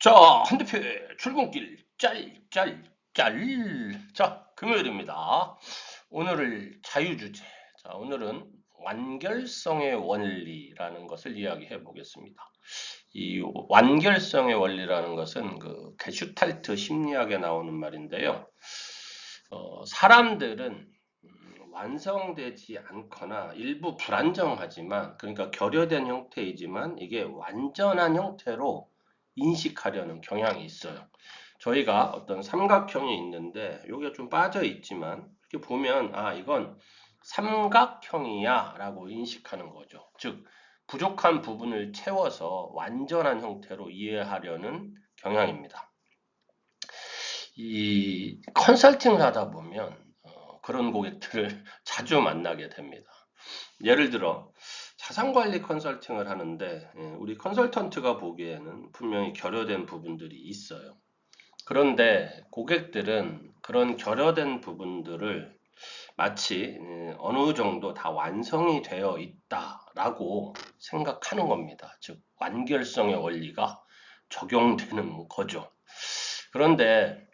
자, 한대표 출근길 짤 짤 짤. 자, 금요일입니다. 오늘을 자유주제. 자, 오늘은 완결성의 원리라는 것을 이야기해 보겠습니다. 이 완결성의 원리라는 것은 그 게슈탈트 심리학에 나오는 말인데요. 어, 사람들은 음, 완성되지 않거나 일부 불안정하지만 그러니까 결여된 형태이지만 이게 완전한 형태로 인식하려는 경향이 있어요. 저희가 어떤 삼각형이 있는데 여기가 좀 빠져 있지만 이렇게 보면 아 이건 삼각형이야 라고 인식하는 거죠. 즉 부족한 부분을 채워서 완전한 형태로 이해하려는 경향입니다. 이 컨설팅을 하다 보면 어, 그런 고객들을 자주 만나게 됩니다. 예를 들어 자산관리 컨설팅을 하는데 예, 우리 컨설턴트가 보기에는 분명히 결여된 부분들이 있어요. 그런데 고객들은 그런 결여된 부분들을 마치 예, 어느 정도 다 완성이 되어 있다라고 생각하는 겁니다. 즉 완결성의 원리가 적용되는 거죠. 그런데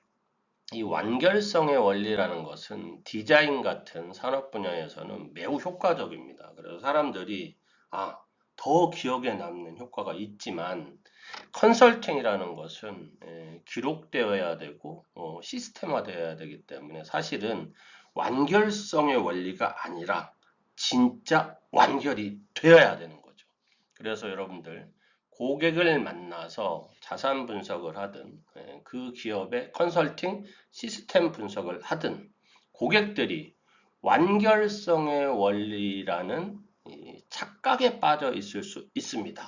이 완결성의 원리라는 것은 디자인 같은 산업 분야에서는 매우 효과적입니다. 그래서 사람들이 아, 더 기억에 남는 효과가 있지만 컨설팅이라는 것은 에, 기록되어야 되고 어, 시스템화되어야 되기 때문에 사실은 완결성의 원리가 아니라 진짜 완결이 되어야 되는 거죠. 그래서 여러분들 고객을 만나서 자산 분석을 하든 예, 그 기업의 컨설팅 시스템 분석을 하든 고객들이 완결성의 원리라는 이 착각에 빠져 있을 수 있습니다.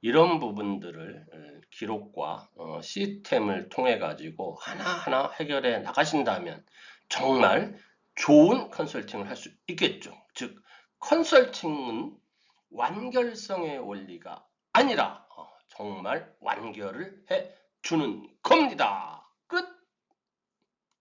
이런 부분들을 예, 기록과 어, 시스템을 통해 가지고 하나하나 해결해 나가신다면 정말 좋은 컨설팅을 할 수 있겠죠. 즉 컨설팅은 완결성의 원리가 아니라 어, 정말 완결을 해 주는 겁니다.